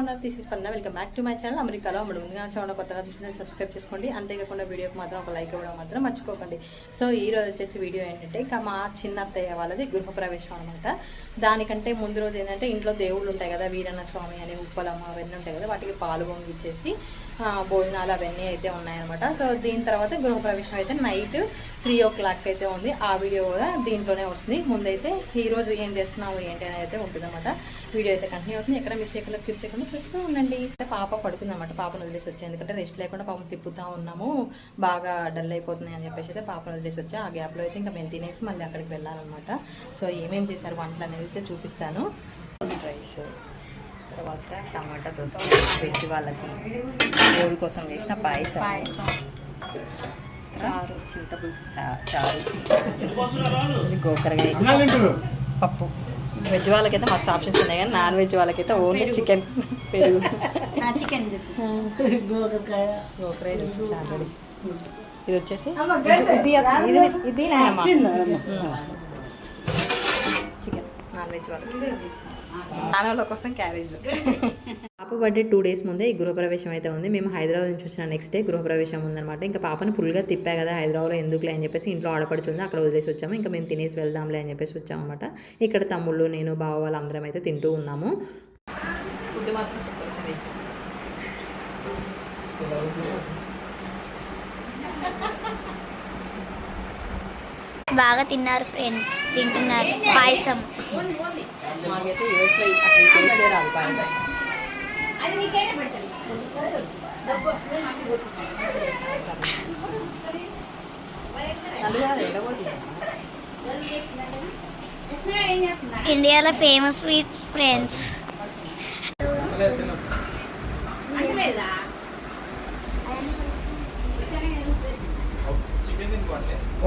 ఉన్నారు. తీసి స్పందన welcome back to my channel అమెరికాలో అమ్మడు ముందుగా ఛానల్ కొత్తగా చూసిన సబ్స్క్రైబ్ చేసుకోండి. అంతేకాకుండా వీడియోకి మాత్రం ఒక లైక్ ఇవ్వడం మాత్రం మర్చిపోకండి. సో ఈ రోజు వచ్చేసి వీడియో ఏంటంటే ఇక మా చిన్న అత్తయ్య వాళ్ళది గృహప్రవేశం అనమాట దానికంటే ముందు రోజు ఏంటంటే ఇంట్లో దేవుళ్ళు ఉంటాయి కదా వీరన్న స్వామి అని ఉప్పలమ్మ అవన్నీ ఉంటాయి కదా వాటికి పాలు పొంగిచ్చేసి భోజనాలు అవన్నీ అయితే ఉన్నాయన్నమాట. సో దీని తర్వాత గృహప్రవేశం అయితే నైట్ త్రీ ఓ క్లాక్ అయితే ఉంది. ఆ వీడియో కూడా దీంట్లోనే వస్తుంది. ముందైతే ఈరోజు ఏం చేస్తున్నాము ఏంటి అనేది అయితే ఉంటుందన్నమాట. వీడియో అయితే కంటిన్యూ అవుతుంది. ఎక్కడ మిస్ చేయకుండా స్కిప్ చేయకుండా చూస్తూ ఉండండి. అయితే పాప పడుకుందన్నమాట. పాపను వదిలేసి వచ్చాయి ఎందుకంటే రెస్ట్ లేకుండా పాపం తిప్పుతూ ఉన్నాము. బాగా డల్ అయిపోతున్నాయి అని చెప్పేసి అయితే పాపను వదిలేసి వచ్చా ఆ గ్యాప్లో అయితే ఇంకా మేము తినేసి మళ్ళీ అక్కడికి వెళ్ళాలన్నమాట. సో ఏమేమి చేశారు వంటలు అనేది అయితే చూపిస్తాను. రైస్ తర్వాత టమాటా దోశ వెజ్ వాళ్ళకి దేవుడి కోసం చేసిన పాయసం. చారు చింతపులుసు చా- చారు. గోకరకాయ పప్పు. వెజ్ వాళ్ళకైతే మస్తు ఆప్షన్స్ ఉన్నాయి కానీ నాన్ వెజ్ వాళ్ళకైతే ఓన్లీ చికెన్ పెరుగు. చికెన్ ఇది వచ్చేసి ఇది ఇది చికెన్ నాన్ వెజ్. వాళ్ళకి. నానోళ్ళ కోసం క్యారేజ్లో. పాప బర్త్డే టూ డేస్ ముందే ఈ గృహప్రవేశం అయితే ఉంది. మేము హైదరాబాద్ నుంచి వచ్చిన నెక్స్ట్ డే గృహప్రవేశం ఉందన్నమాట. ఇంకా పాపని ఫుల్గా తిప్పా కదా హైదరాబాద్లో ఎందుకులే అని చెప్పేసి ఇంట్లో ఆడపడుతుంది అక్కడ వదిలేసి వచ్చాము. ఇంకా మేము తినేసి వెళ్దాంలే అని చెప్పేసి వచ్చాము అనమాట ఇక్కడ తమ్ముళ్ళు నేను బావ వాళ్ళు అందరం అయితే తింటూ ఉన్నాము. ఫుడ్ మాత్రం సూపర్ వెజ్. బాగా తిన్నారు ఫ్రెండ్స్ తింటున్నారు. పాయసం. ఇండియాలో ఫేమస్ స్వీట్స్ ఫ్రెండ్స్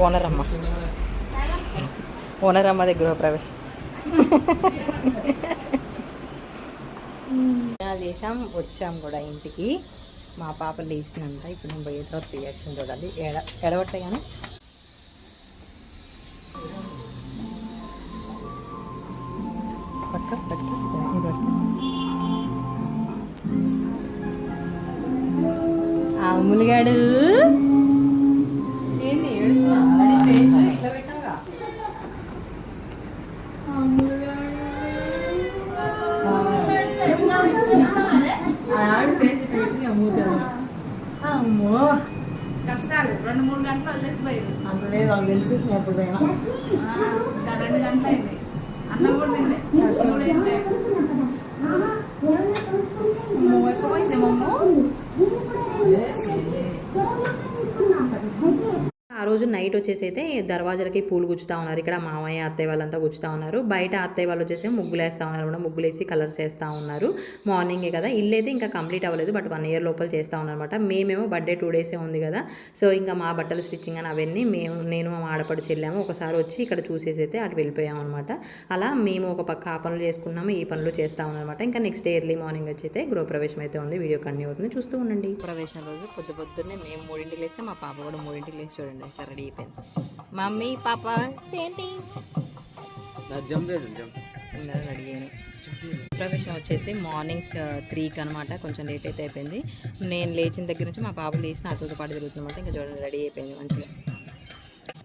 ఓనర్ అమ్మ. ఓనర్ అమ్మ దగ్గర చేసాం వచ్చాం కూడా ఇంటికి. మా పాప లేచినంత ఇప్పుడు నేను పోయే తర్వాత రియాక్షన్ చూడాలి. ఎడ ఎడవట్లే కానీ అమ్మో. కష్టాలు. రెండు మూడు గంటలు వదిలేసిపోయింది. అంత లేదు నాకు తెలుసు ఎప్పుడు పోయినా రెండు గంటలు అయింది అన్నం కూడా తినలే ఇప్పుడు ఏం లేదు. అమ్మో ఎక్కువైంది మమ్మో ఆ రోజు నైట్ వచ్చేసి అయితే దర్వాజలకి పూలు గుచ్చుతా ఉన్నారు. ఇక్కడ మామయ్య అత్తయ్య వాళ్ళంతా గుచ్చుతా ఉన్నారు. బయట అత్తయ్య వాళ్ళు వచ్చేసి ముగ్గులు వేస్తూ ఉన్నారు కూడా ముగ్గులు వేసి కలర్స్ వేస్తూ ఉన్నారు. మార్నింగే కదా. ఇల్లు అయితే ఇంకా కంప్లీట్ అవ్వలేదు బట్ వన్ ఇయర్ లోపల చేస్తూ ఉన్నారనమాట మేమేమో బర్త్డే టూ డేసే ఉంది కదా. సో ఇంకా మా బట్టలు స్టిచ్చింగ్ అని అవన్నీ మేము నేను మా ఆడపడి చెల్లాము ఒకసారి వచ్చి ఇక్కడ చూసేసి అయితే అటు వెళ్ళిపోయాం అనమాట అలా మేము ఒక పక్క ఆ పనులు చేసుకున్నాము ఈ పనులు చేస్తా ఉన్నాం ఇంకా నెక్స్ట్ డే ఎర్లీ మార్నింగ్ వచ్చి అయితే గృహప్రవేశం అయితే ఉంది. వీడియో కంటిన్యూ అవుతుంది. చూస్తూ ఉండండి. ప్రవేశం రోజు పొద్దు పొద్దున్నే మేము మూడింటికి లేస్తే మా పాప కూడా మూడింటికి లేచి చూడండి. ఇట్లా రెడీ అయిపోయింది. మమ్మీ పాప సేమ్ రెడీ అయ్యాను ప్రవేశం వచ్చేసి మార్నింగ్స్ త్రీకి అనమాట కొంచెం లేట్ అయితే అయిపోయింది. నేను లేచిన దగ్గర నుంచి మా పాప లేచి నాతో పాటు తిరుగుతుందన్నమాట ఇంకా చూడండి రెడీ అయిపోయింది మంచిగా.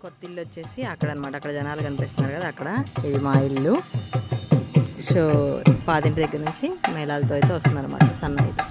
కొత్త ఇల్లు వచ్చేసి అక్కడ అనమాట అక్కడ జనాలు కనిపిస్తున్నారు కదా అక్కడ. ఇది మా ఇల్లు. సో పాతింటి దగ్గర నుంచి మేళాలతో అయితే వస్తుందన్నమాట సన్న అయితే.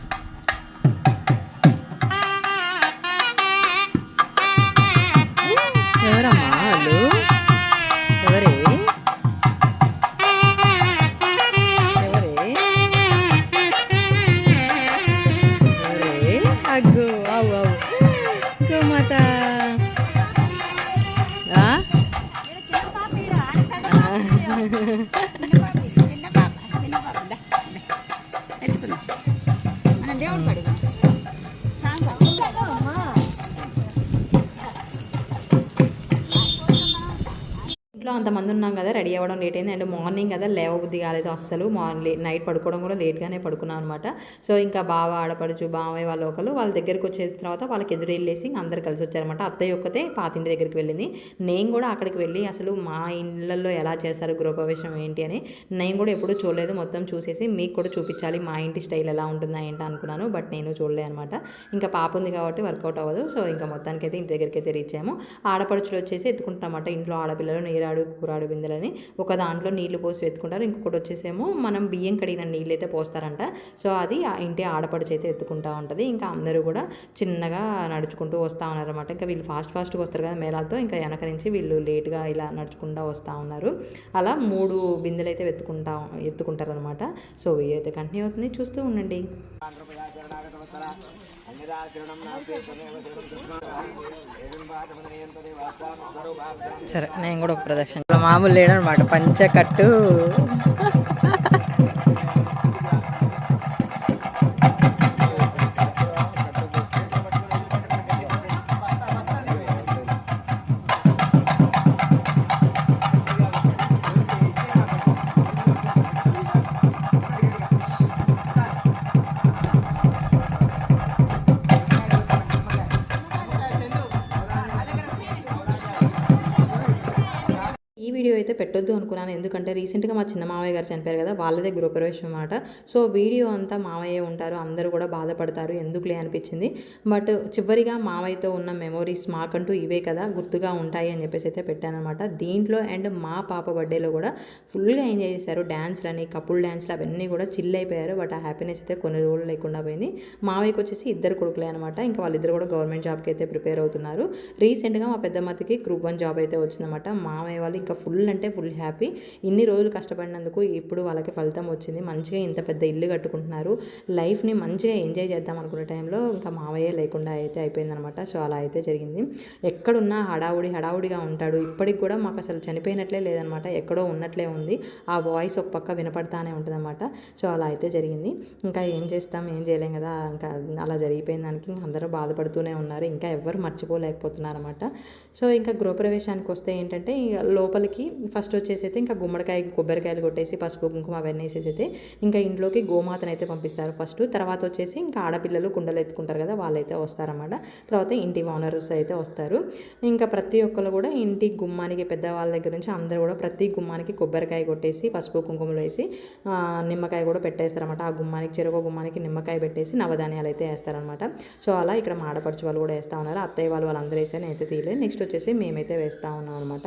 కదా లేట్ అయింది. అండ్ మార్నింగ్ కదా లేవబుద్ధి కాలేదు అస్సలు. మార్నింగ్ నైట్ పడుకోవడం కూడా లేట్గానే పడుకున్నాను అనమాట సో ఇంకా బావ ఆడపడుచు బావయ్య వాళ్ళ ఒకరు వాళ్ళ దగ్గరికి వచ్చిన తర్వాత వాళ్ళకి ఎదురు వెళ్ళేసి అందరు కలిసి వచ్చారనమాట అత్తయ్య ఒక్కతే పాతింటి దగ్గరికి వెళ్ళింది. నేను కూడా అక్కడికి వెళ్ళి అసలు మా ఇళ్ళల్లో ఎలా చేస్తారు గృహప్రవేశం ఏంటి అని నేను కూడా ఎప్పుడూ చూడలేదు. మొత్తం చూసేసి మీకు కూడా చూపించాలి మా ఇంటి స్టైల్ ఎలా ఉంటుందా ఏంటో అనుకున్నాను. బట్ నేను చూడలే అనమాట ఇంకా పాప ఉంది కాబట్టి వర్కౌట్ అవ్వదు. సో ఇంకా మొత్తానికి అయితే ఇంటి దగ్గరికి అయితే రీచ్ అయ్యాము ఆడపడుచులు వచ్చేసి ఎత్తుకుంటామన్నమాట ఇంట్లో ఆడపిల్లలు నీరాడు కూరాడు బిందెలని ఒక దాంట్లో నీళ్ళు పోసి ఎత్తుకుంటారు. ఇంకొకటి వచ్చేసేమో మనం బియ్యం కడిగిన నీళ్ళు అయితే పోస్తారంట. సో అది ఆ ఇంటి ఆడపడుచు అయితే ఎత్తుకుంటా ఉంటుంది. ఇంకా అందరూ కూడా చిన్నగా నడుచుకుంటూ వస్తూ ఉన్నారన్నమాట. ఇంకా వీళ్ళు ఫాస్ట్ ఫాస్ట్గా వస్తారు కదా మేళాలతో. ఇంకా వెనక నుంచి వీళ్ళు లేట్గా ఇలా నడుచుకుంటూ వస్తూ ఉన్నారు. అలా మూడు బిందెలు అయితే ఎత్తుకుంటా ఎత్తుకుంటారనమాట సో ఇవి అయితే కంటిన్యూ అవుతుంది. చూస్తూ ఉండండి. సరే నేను కూడా ఒక ప్రదక్షిణ. మామూలు లేడనమాట పంచకట్టు. వీడియో అయితే పెట్టొద్దు అనుకున్నాను. ఎందుకంటే రీసెంట్గా మా చిన్న మావయ్య గారు చనిపోయారు కదా వాళ్ళదే గృహప్రవేశం అన్నమాట. సో వీడియో అంతా మావయ్య ఉంటారు అందరూ కూడా బాధపడతారు ఎందుకులే అనిపించింది. బట్ చివరిగా మావయ్యతో ఉన్న మెమోరీస్ మాకంటూ ఇవే కదా గుర్తుగా ఉంటాయి అని చెప్పేసి అయితే పెట్టానమాట దీంట్లో అండ్ మా పాప బర్త్డేలో కూడా ఫుల్గా ఎంజాయ్ చేశారు. డ్యాన్స్లని కపుల్ డ్యాన్స్లు అవన్నీ కూడా చిల్ అయిపోయారు. బట్ ఆ హ్యాపీనెస్ అయితే కొన్ని రోజులు లేకుండా పోయింది. మావయ్యకి వచ్చేసి ఇద్దరు కొడుకులే అనమాట ఇంకా వాళ్ళిద్దరు కూడా గవర్నమెంట్ జాబ్కి అయితే ప్రిపేర్ అవుతున్నారు. రీసెంట్గా మా పెద్దమ్మతికి గ్రూప్ వన్ జాబ్ అయితే వచ్చిందన్నమాట. మామయ్య వాళ్ళు ఇంకా ఫుల్ అంటే ఫుల్ హ్యాపీ. ఇన్ని రోజులు కష్టపడినందుకు ఇప్పుడు వాళ్ళకి ఫలితం వచ్చింది. మంచిగా ఇంత పెద్ద ఇల్లు కట్టుకుంటున్నారు. లైఫ్ని మంచిగా ఎంజాయ్ చేద్దాం అనుకునే టైంలో ఇంకా మావయ్య లేకుండా అయితే అయిపోయిందనమాట. సో అలా అయితే జరిగింది. ఎక్కడున్నా హడావుడి హడావుడిగా ఉంటాడు. ఇప్పటికి కూడా మాకు అసలు చనిపోయినట్లే లేదనమాట. ఎక్కడో ఉన్నట్లే ఉంది. ఆ వాయిస్ ఒక పక్క వినపడతానే ఉంటుందన్నమాట సో అలా అయితే జరిగింది. ఇంకా ఏం చేస్తాం? ఏం చేయలేం కదా? ఇంకా అలా జరిగిపోయిన దానికి ఇంకా అందరూ బాధపడుతూనే ఉన్నారు. ఇంకా ఎవ్వరు మర్చిపోలేకపోతున్నారు అనమాట సో ఇంకా గృహప్రవేశానికి వస్తే ఏంటంటే లోపలికి ఇంట్లోకి ఫస్ట్ వచ్చేసి అయితే ఇంకా గుమ్మడికాయ కొబ్బరికాయలు కొట్టేసి పసుపు కుంకుమ అవన్నీ వేసేసి అయితే ఇంకా ఇంట్లోకి గోమాతను అయితే పంపిస్తారు ఫస్ట్ తర్వాత వచ్చేసి ఇంకా ఆడపిల్లలు కుండలు ఎత్తుకుంటారు కదా వాళ్ళైతే వస్తారన్నమాట. తర్వాత ఇంటి ఓనర్స్ అయితే వస్తారు. ఇంకా ప్రతి ఒక్కరు కూడా ఇంటి గుమ్మానికి పెద్దవాళ్ళ దగ్గర నుంచి అందరూ కూడా ప్రతి గుమ్మానికి కొబ్బరికాయ కొట్టేసి పసుపు కుంకుమలు వేసి నిమ్మకాయ కూడా పెట్టేస్తారనమాట ఆ గుమ్మానికి చెరుకు గుమ్మానికి నిమ్మకాయ పెట్టేసి నవధాన్యాలు అయితే వేస్తారనమాట సో అలా ఇక్కడ మా ఆడపడుచు వాళ్ళు కూడా వేస్తూ ఉన్నారు. అత్తయ్య వాళ్ళు వాళ్ళందరూ వేసారు అయితే తీయలేదు నెక్స్ట్ వచ్చేసి మేమైతే వేస్తూ ఉన్నాం అనమాట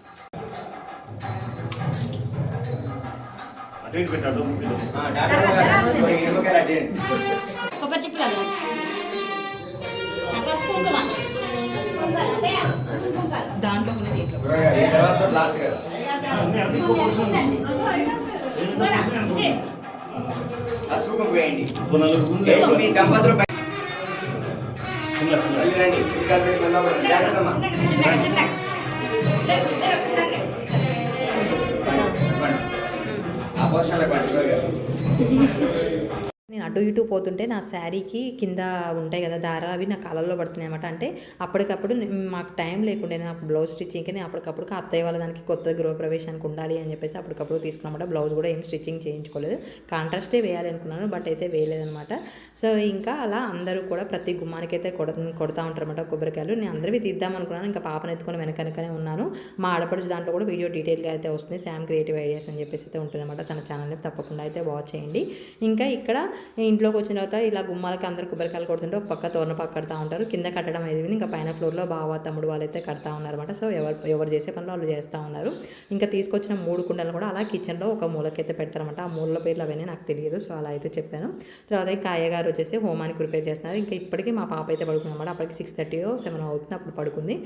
రాయను. అటు ఇటు పెట్టాడు. కొబ్బరి చిప్పులు దాంట్లో ఉన్నది దీంట్లో గురువుగారు, ఆ పోషణలకు పట్టు గురువుగారు. నేను అటు ఇటు పోతుంటే నా శారీకి కింద ఉంటాయి కదా దారాలు అవి నా కాలంలో పడుతున్నాయి అనమాట అంటే అప్పటికప్పుడు మాకు టైం లేకుండా నాకు బ్లౌజ్ స్టిచ్చింగ్కి నేను అప్పటికప్పుడు అత్తయ్య వాళ్ళ దానికి కొత్త గృహప్రవేశానికి ఉండాలి అని చెప్పేసి అప్పటికప్పుడు తీసుకున్నమాట బ్లౌజ్ కూడా ఏం స్టిచ్చింగ్ చేయించుకోలేదు. కాంట్రాస్టే వేయాలి అనుకున్నాను బట్ అయితే వేయలేదనమాట సో ఇంకా అలా అందరూ కూడా ప్రతి గుమ్మానికి అయితే కొడ కొడతా ఉంటారు అనమాట కొబ్బరికాయలు. నేను అందరివి తీద్దాం అనుకున్నాను ఇంకా పాపను ఎత్తుకొని వెనకనకనే ఉన్నాను. మా ఆడపడుచు దాంట్లో కూడా వీడియో డీటెయిల్గా అయితే వస్తుంది. శామ్ క్రియేటివ్ ఐడియాస్ అని చెప్పేసి అయితే ఉంటుంది అనమాట తన ఛానల్ని తప్పకుండా అయితే వాచ్ చేయండి. ఇంకా ఇక్కడ ఇంట్లోకి వచ్చిన తర్వాత ఇలా గుమ్మాలకి అందరు కొబ్బరికాయలు కొడుతుంటే ఒక పక్క తోరణ పక్క కడతా ఉంటారు. కింద కట్టడం అనేది ఇంకా పైన ఫ్లోర్లో బావ తమ్ముడు వాళ్ళైతే కడతా ఉన్నారన్నమాట. సో ఎవరు ఎవరు చేసే పనులు వాళ్ళు చేస్తూ ఉన్నారు. ఇంకా తీసుకొచ్చిన మూడు కుండలు కూడా అలా కిచెన్లో ఒక మూలకైతే పెడతారనమాట ఆ మూల పేర్లు అవన్నీ నాకు తెలియదు సో అలా అయితే చెప్పాను. తర్వాత ఇంకా అయ్యగారు వచ్చేసి హోమానికి ప్రిపేర్ చేస్తున్నారు. ఇంకా ఇప్పటికీ మా పాప అయితే పడుకుంది అనమాట అప్పటికి సిక్స్ థర్టీ సెవెన్ అవుతుంది అప్పుడు పడుకుంది.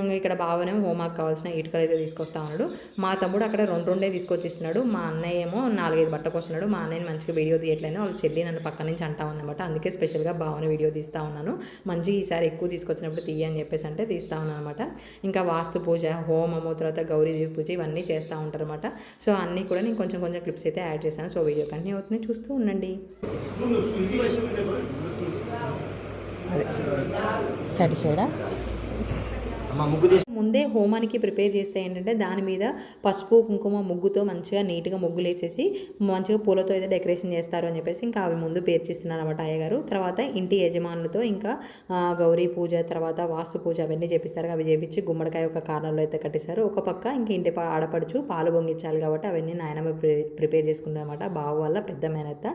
ఇంకా ఇక్కడ బావనేమో హోమాకి కావాల్సిన ఇటుకలు అయితే తీసుకొస్తా ఉన్నాడు. మా తమ్ముడు అక్కడ రెండు రెండే తీసుకొచ్చి ఇస్తున్నాడు మా అన్నయ్య ఏమో నాలుగైదు బట్టకు వస్తున్నాడు మా అన్నయ్యని మంచిగా వీడియో తీయట్లేదు. వాళ్ళ చెల్లి నన్ను అని పక్క నుంచి అంటా ఉందన్నమాట. అందుకే స్పెషల్గా భావన వీడియో తీస్తూ ఉన్నాను. మంచి ఈసారి ఎక్కువ తీసుకొచ్చినప్పుడు తీయ అని చెప్పేసి అంటే తీస్తూ ఉన్నాను అనమాట ఇంకా వాస్తు పూజ హోమము తర్వాత గౌరీదేవి పూజ ఇవన్నీ చేస్తూ ఉంటారు అనమాట సో అన్నీ కూడా నేను కొంచెం కొంచెం క్లిప్స్ అయితే యాడ్ చేశాను. సో వీడియో కంటిన్యూ అవుతుంది. చూస్తూ ఉండండి. అదే. సాటిస్ఫైడా ముందే హోమానికి ప్రిపేర్ చేస్తే ఏంటంటే దాని మీద పసుపు కుంకుమ ముగ్గుతో మంచిగా నీట్గా ముగ్గులు వేసేసి మంచిగా పూలతో అయితే డెకరేషన్ చేస్తారు అని చెప్పేసి ఇంకా అవి ముందు పేర్చిస్తున్నారు అనమాట అయ్యగారు. తర్వాత ఇంటి యజమానులతో ఇంకా గౌరీ పూజ తర్వాత వాస్తు పూజ అవన్నీ చేపిస్తారు. అవి చేపించి గుమ్మడికాయ ఒక కార్నర్లో అయితే కట్టేశారు. ఒక పక్క ఇంక ఇంటి ఆడపడుచు పాలు పొంగించాలి కాబట్టి అవన్నీ నాయనమ్మ ప్రిపేర్ చేసుకుంటారు అనమాట బావు వల్ల పెద్ద మేనత్త.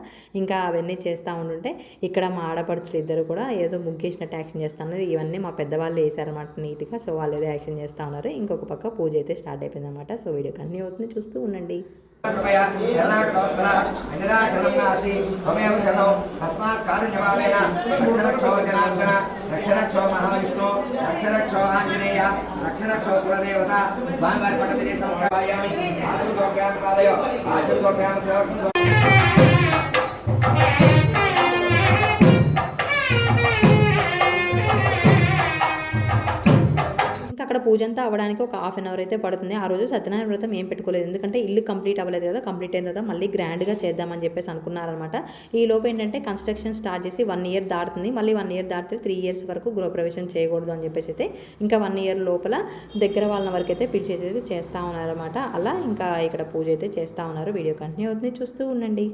ఇంకా అవన్నీ చేస్తూ ఉంటుంటే ఇక్కడ మా ఆడపడుచులు ఇద్దరు కూడా ఏదో ముగ్గేసినట్టు యాక్షన్ చేస్తున్నారు. ఇవన్నీ మా పెద్దవాళ్ళు వేసారన్నమాట నీట్గా. సో వాళ్ళు ఏదో యాక్షన్ పరిచయం చేస్తూ ఉన్నారు. ఇంకొక పక్క పూజ అయితే స్టార్ట్ అయిపోయింది అనమాట సో వీడియో కంటిన్యూ అవుతుంది. చూస్తూ ఉండండి. రక్షణక్షో మహావిష్ణు రక్షణక్షో స్వామివారి పట్టణ పూజ అంతా అవ్వడానికి ఒక హాఫ్ అన్ అవర్ అయితే పడుతుంది. ఆ రోజు సత్యనారాయణ వ్రతం ఏం పెట్టుకోలేదు. ఎందుకంటే ఇల్లు కంప్లీట్ అవ్వలేదు కదా కంప్లీట్ అయిన తర్వాత మళ్ళీ గ్రాండ్గా చేద్దామని చెప్పేసి అనుకున్నారనమాట ఈ లోపు ఏంటంటే కన్స్ట్రక్షన్ స్టార్ట్ చేసి వన్ ఇయర్ దాటుతుంది. మళ్ళీ వన్ ఇయర్ దాటితే త్రీ ఇయర్స్ వరకు గృహప్రవేశం చేయకూడదు అని చెప్పేసి అయితే ఇంకా వన్ ఇయర్ లోపల దగ్గర వాళ్ళ వరకు అయితే పిలిచేసి అయితే చేస్తూ ఉన్నారనమాట అలా ఇంకా ఇక్కడ పూజ అయితే చేస్తూ ఉన్నారు. వీడియో కంటిన్యూ అవుతుంది. చూస్తూ ఉండండి.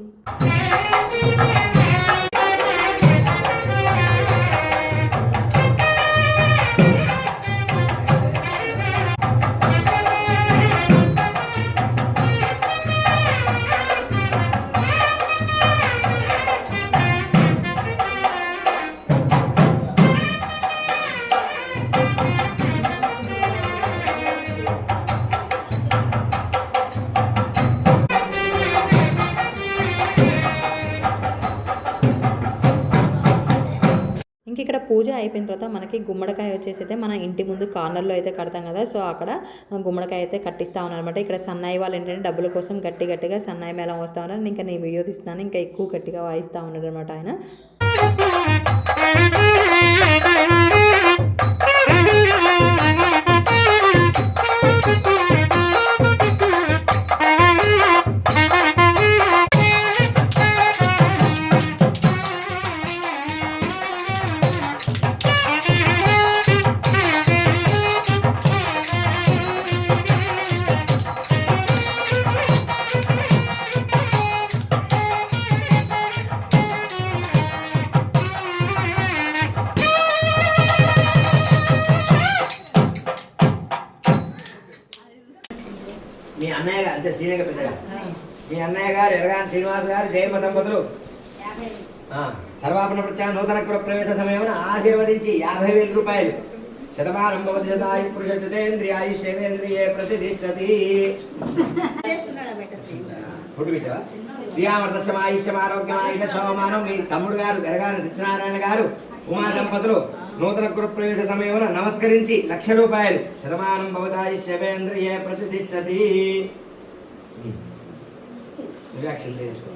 ఇక్కడ పూజ అయిపోయిన తర్వాత మనకి గుమ్మడికాయ వచ్చేసి అయితే మన ఇంటి ముందు కార్నర్లో అయితే కడతాం కదా. సో అక్కడ గుమ్మడికాయ అయితే కట్టిస్తా ఉన్నారనమాట ఇక్కడ సన్నాయి వాళ్ళు ఏంటంటే డబ్బుల కోసం గట్టి గట్టిగా సన్నాయి మేళం వస్తూ ఉన్నారు. ఇంకా నేను వీడియో తీస్తున్నాను. ఇంకా ఎక్కువ గట్టిగా వాయిస్తూ ఉన్నాడు అనమాట ఆయన you. గారు ఎరగాని శ్రీనివాస్ గారు జయమ్మ దంపతులు ఆ, సర్వాపణ ప్రత్యాన నూతన గృహ ప్రవేశ సమయమున ఆశీర్వదించి యాభై వేల రూపాయలు. శతమానం భవతి శతాయు పురుష శతేంద్రియాయు శైవేంద్రియే ప్రతిష్టతి. శ్రీయామర్దశం ఆయుష్యం ఆరోగ్యం ఆయుధ శోభమానం మీ తమ్ముడు గారు గరగారు సత్యనారాయణ గారు ఉమా దంపతులు నూతన గృహ ప్రవేశ సమయమున నమస్కరించి లక్ష రూపాయలు. శతమానం భవతాయుష్యవేంద్రియే ప్రతిష్టతి. రియాక్షన్ చేయించుకో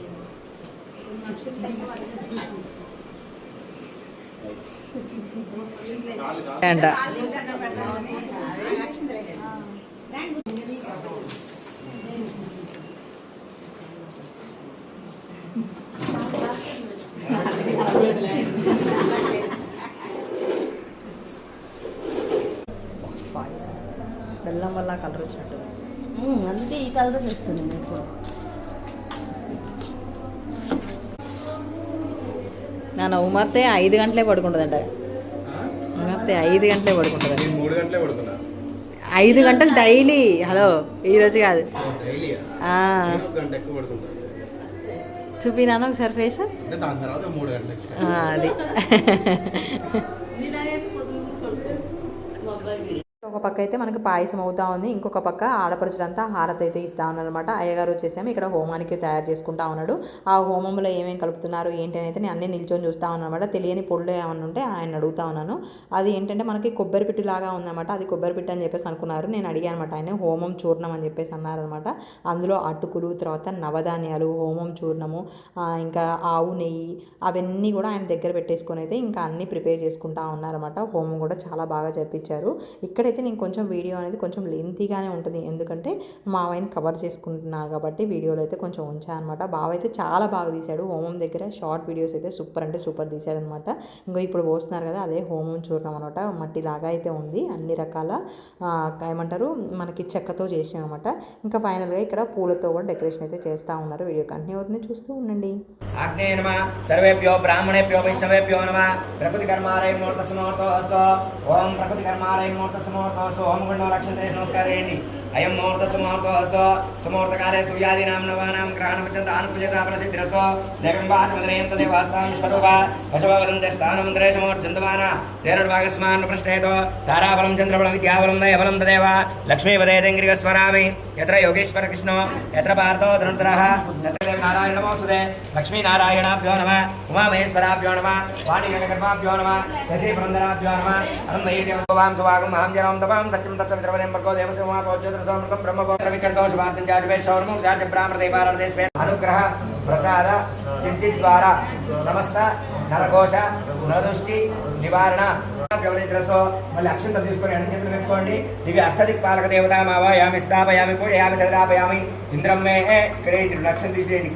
అంట బెల్లం వల్ల కలర్ వచ్చినట్టు అందుకే ఈ కలర్ తెస్తుంది మీకు నాన్న ఉమత్తే ఐదు గంటలే పడుకుంటుందంట. ఉమత్తే ఐదు గంటలే పడుకుంటుంది. నేను మూడు గంటలే పడుకున్నా ఐదు గంటలు డైలీ హలో ఈ రోజు కాదు. చూపినాను ఒకసారి ఫేస్. అది. ఒక పక్క అయితే మనకి పాయసం అవుతా ఉంది. ఇంకొక పక్క ఆడపడుచులంతా హారతి అయితే ఇస్తా ఉన్నారనమాట అయ్యగారు వచ్చేసాము ఇక్కడ హోమానికి తయారు చేసుకుంటా ఉన్నాడు. ఆ హోమంలో ఏమేమి కలుపుతున్నారు ఏంటి అని అయితే నేను అన్ని నిల్చొని చూస్తా ఉన్నానమాట తెలియని పొళ్ళు ఏమన్నా ఉంటే ఆయన అడుగుతా ఉన్నాను. అది ఏంటంటే మనకి కొబ్బరి పిట్టు లాగా ఉందన్నమాట. అది కొబ్బరి పిట్టు అని చెప్పేసి అనుకున్నారు. నేను అడిగాను అనమాట ఆయన హోమం చూర్ణం అని చెప్పేసి అన్నారనమాట అందులో అటుకులు తర్వాత నవధాన్యాలు హోమం చూర్ణము ఇంకా ఆవు నెయ్యి అవన్నీ కూడా ఆయన దగ్గర పెట్టేసుకొని అయితే ఇంకా అన్నీ ప్రిపేర్ చేసుకుంటా ఉన్నారన్నమాట. హోమం కూడా చాలా బాగా చేపించారు ఇక్కడైతే నేను కొంచెం వీడియో అనేది కొంచెం లెంతీగానే ఉంటుంది. ఎందుకంటే మావయ్యని కవర్ చేసుకుంటున్నారు కాబట్టి వీడియోలు అయితే కొంచెం ఉంచాయి అనమాట బావ అయితే చాలా బాగా తీశాడు. హోమం దగ్గర షార్ట్ వీడియోస్ అయితే సూపర్ అంటే సూపర్ తీశాడు అనమాట ఇంకో ఇప్పుడు పోస్తున్నారు కదా అదే హోమం చూడడం అనమాట. మట్టిలాగా అయితే ఉంది. అన్ని రకాల ఏమంటారు మనకి చెక్కతో చేసిన అనమాట ఇంకా ఫైనల్గా ఇక్కడ పూలతో కూడా డెకరేషన్ అయితే చేస్తూ ఉన్నారు. వీడియో కంటిన్యూ అవుతుంది. చూస్తూ ఉండండి. వైష్ణవేభ్యో నమ. ప్రకృతి కర్మాలయ మూర్త సమూర్తో ఓం ప్రకృతి కర్మాలయ మూర్త సమూర్త సోహముగుండో రక్షణ ఎత్ర యోగేశ్వర కృష్ణ ఎత్ర పార్థో ధనుర్ధర శ్రీమన్నారాయణమోసుదే లక్ష్మీనారాయణాభ్యో నమ ఉమామహేశ్వరాభ్యో నమ వాణిగణగర్భాభ్యో నమ శశీపురందరాభ్యో నమ అనందైర్యవాం సువాగం అహం జనం దవాం సత్యం తత్స విద్రవదేం భర్గో దేవస్య ఉమాపోజ్యోతిరసోమృతం బ్రహ్మగోత్ర వికర్దో శుభార్థం జాజువే శౌర్మం జాజబ్రాహ్మణ దేవాలయ అనుగ్రహ ప్రసాద సిద్ధి ద్వారా సమస్త నరఘోష నరదృష్టి నివారణ. ఎవరిద్రస్తో మళ్ళీ అక్షంత తీసుకుని అన్ని చేతులు పెట్టుకోండి. దివి అష్టదిక్ పాలక దేవత మావా యామి స్థాపయామి పూజ యామి దరిదాపయామి ఇంద్రం మే ఇక్కడ అక్షం తీసేయండి.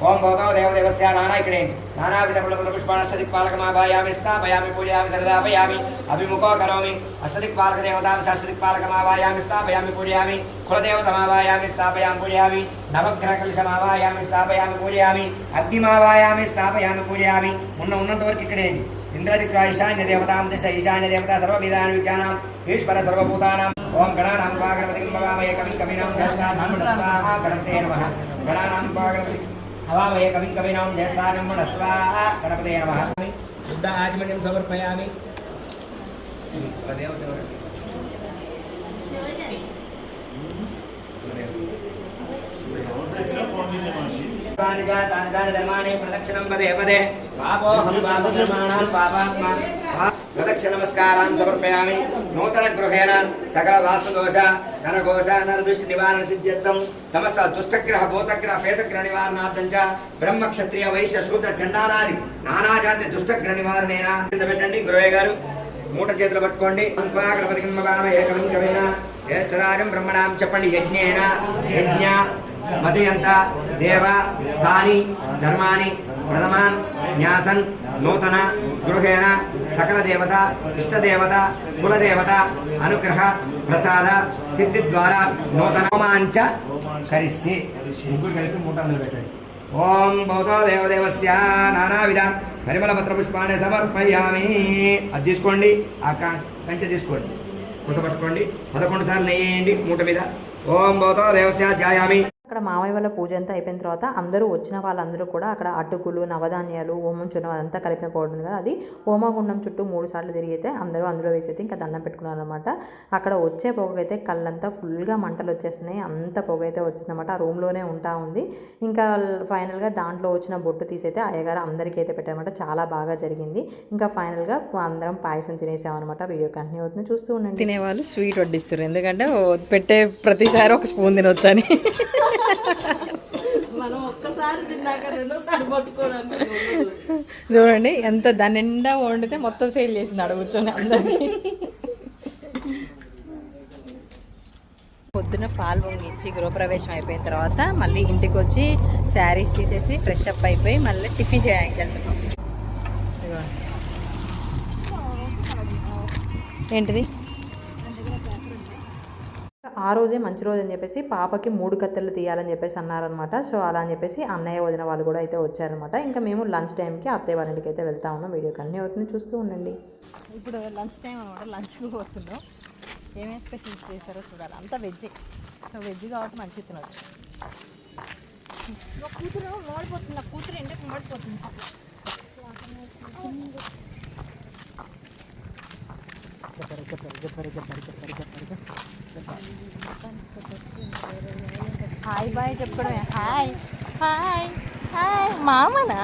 ఓం భోగవ దేవదేవస్య నానా ఇక్కడేంటి నానావిధ పుష్పాష్టదిక్పాలకమాభాయామి స్థాపయామి పూజయామి సరదాపయామి అభిముఖో కరోమి అష్టదిక్పాలక దేవతాం షష్టదిక్పాలకమాభాయామి స్థాపయామి పూజయామి కులదేవతమావాయామి స్థాపయామి పూజయామి నవగ్రహకలుషమావాయామి స్థాపయామి పూజయామి అగ్నిమావాయామి స్థాపయామి పూజయామి ఉన్న ఉన్నంత వరకు ఇక్కడేంటి ఇంద్రదిక్రా ఈశాన్య దేవతాం దశ ఈశాన్య దేవత సర్వవిధాన విజ్ఞానం ఈశ్వర సర్వభూతానాం. ఓం గణానాం వా గణపతిం భవామయ కవిం కవినాం జ్యేష్ఠానాం స్వాహా గణానాం గణపతి హవామయ కవిం కవినాం జ్యేష్ఠానాం స్వాహా గణపతే నమః శుద్ధ ఆచమన్యం సమర్పయామి తాని చ తాని తాని ధర్మాణి ప్రదక్షిణం పదే పదే పాపోహం పాపధర్మాణాన్ పాపాత్మా పా- ప్రదక్షిణ నమస్కారాన్ సమర్పయామి నూతన గృహేణ సకల వాస్తుదోష ధనఘోష నరదృష్టి నివారణ సిద్ధ్యర్థం సమస్త దుష్టగ్రహ భూతగ్రహ పేతగ్రహ నివారణార్థం చ బ్రహ్మ క్షత్రియ వైశ్య శూద్ర చండాలాది నానాజాతి దుష్టగ్రహ నివారణేన కింద పెట్టండి గురవయ్య గారు. మూట చేతులు పట్టుకోండి. గణపతి ఏకం కవేన జ్యేష్ఠరాజం బ్రహ్మణాం చెప్పండి యజ్ఞేన. యజ్ఞ మజయంత దేవ తాని ధర్మాని ప్రథమాన్ న్యాసన్ నూతన గృహేణ సకల దేవత ఇష్టదేవత కులదేవత అనుగ్రహ ప్రసాద సిద్ధి ద్వారా నూతన హోమాంచ కరిసి ముగ్గురు కలిపి మూట అందులో పెట్టండి ఓం భౌతో దేవదేవస్య నానావిధ పరిమళ పత్ర పుష్పాన్ని సమర్పయామి. అది తీసుకోండి. ఆ కంచె తీసుకోండి. కుసపట్టుకోండి పదకొండు సార్లు నెయ్యేయండి మూట మీద. ఓం భౌతో దేవస్య ధ్యాయామి అక్కడ మామయ్య వాళ్ళ పూజ అంతా అయిపోయిన తర్వాత అందరూ వచ్చిన వాళ్ళందరూ కూడా అక్కడ అటుకులు నవధాన్యాలు హోమం చున్న అదంతా కలిపిన పౌడర్ ఉంది కదా అది హోమగుండం చుట్టూ మూడు సార్లు తిరిగితే అందరూ అందులో వేసైతే ఇంకా దండం పెట్టుకున్నారు అనమాట అక్కడ వచ్చే పొగైతే కళ్ళంతా ఫుల్గా మంటలు వచ్చేస్తున్నాయి అంత పొగ అయితే వచ్చిందన్నమాట. ఆ రూమ్లోనే ఉంటా ఉంది. ఇంకా ఫైనల్గా దాంట్లో వచ్చిన బొట్టు తీసైతే అయ్యగారు అందరికీ అయితే పెట్టారనమాట చాలా బాగా జరిగింది. ఇంకా ఫైనల్గా అందరం పాయసం తినేసామన్నమాట. వీడియో కంటిన్యూ అవుతుంది. చూస్తూ ఉండండి. తినేవాళ్ళు స్వీట్ వడ్డిస్తారు. ఎందుకంటే పెట్టే ప్రతిసారి ఒక స్పూన్ తినొచ్చని. మనం ఒక్కసారి తిన్నాక రెండోసారి పట్టుకోవడానికి చూడండి ఎంత దాని నిండా వండితే మొత్తం సేల్ చేసింది ఆడ కూర్చొని అందరికి పొద్దున పాలు పొంగిచ్చి గృహప్రవేశం అయిపోయిన తర్వాత మళ్ళీ ఇంటికి వచ్చి శారీస్ తీసేసి ఫ్రెష్ అప్ అయిపోయి మళ్ళీ టిఫిన్ చేయడానికి వెళ్తున్నాం. ఏంటిది? ఆ రోజే మంచి రోజు అని చెప్పేసి పాపకి మూడు కత్తెలు తీయాలని చెప్పేసి అన్నారనమాట సో అలా అని చెప్పేసి అన్నయ్య వదిన వాళ్ళు కూడా అయితే వచ్చారనమాట ఇంకా మేము లంచ్ టైంకి అత్తయ్య వాళ్ళ ఇంటికి అయితే వెళ్తా ఉన్నాం. వీడియో కన్నీ అవుతుంది. చూస్తూ ఉండండి. ఇప్పుడు లంచ్ టైం అనమాట లంచ్ పోతున్నాం. ఏమేమి స్పెషల్స్ చేశారో చూడాలి. అంతా వెజ్. సో వెజ్ కాబట్టి మంచి తినదు కూతురు మాడిపోతుంది. నా కూతురు ఎండకు మాడిపోతుంది. హాయ్ బాయ్ చెప్పడమే హాయ్ హాయ్ హాయ్ మామనా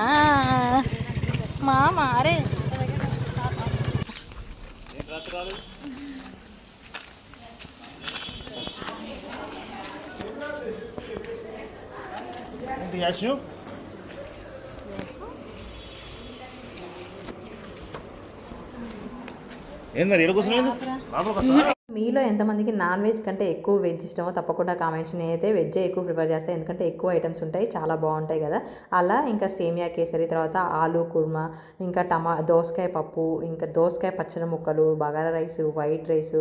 మామ అరే ఏంటి యాషు ఏం మరి ఎక్కడ మీలో ఎంతమందికి నాన్ వెజ్ కంటే ఎక్కువ వెజ్ ఇష్టమో తప్పకుండా కామెంట్స్ నేనైతే వెజ్జే ఎక్కువ ప్రిఫర్ చేస్తాను ఎందుకంటే ఎక్కువ ఐటమ్స్ ఉంటాయి చాలా బాగుంటాయి కదా. అలా ఇంకా సేమియా కేసరి తర్వాత ఆలు కుర్మా ఇంకా టమా దోసకాయ పప్పు ఇంకా దోసకాయ పచ్చడి ముక్కలు బగారా రైస్ వైట్ రైస్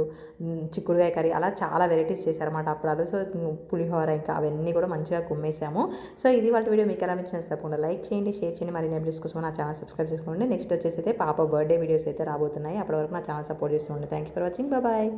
చిక్కుడుకాయ కర్రీ అలా చాలా వెరైటీస్ చేశారన్నమాట అప్పడాలు. సో పులిహోర ఇంకా అవన్నీ కూడా మంచిగా కుమ్మేసాము సో ఇది వాళ్ళ వీడియో మీకు ఎలా నచ్చింది తప్పకుండా లైక్ చేయండి షేర్ చేయండి. మరి నేను కోసం నా ఛానల్ సబ్స్క్రైబ్ చేసుకోండి. నెక్స్ట్ వచ్చేసి అయితే పాప బర్త్డే వీడియోస్ అయితే రాబోతున్నాయి. అప్పటి వరకు నా ఛానల్ సపోర్ట్ చేస్తుండే thank you for watching bye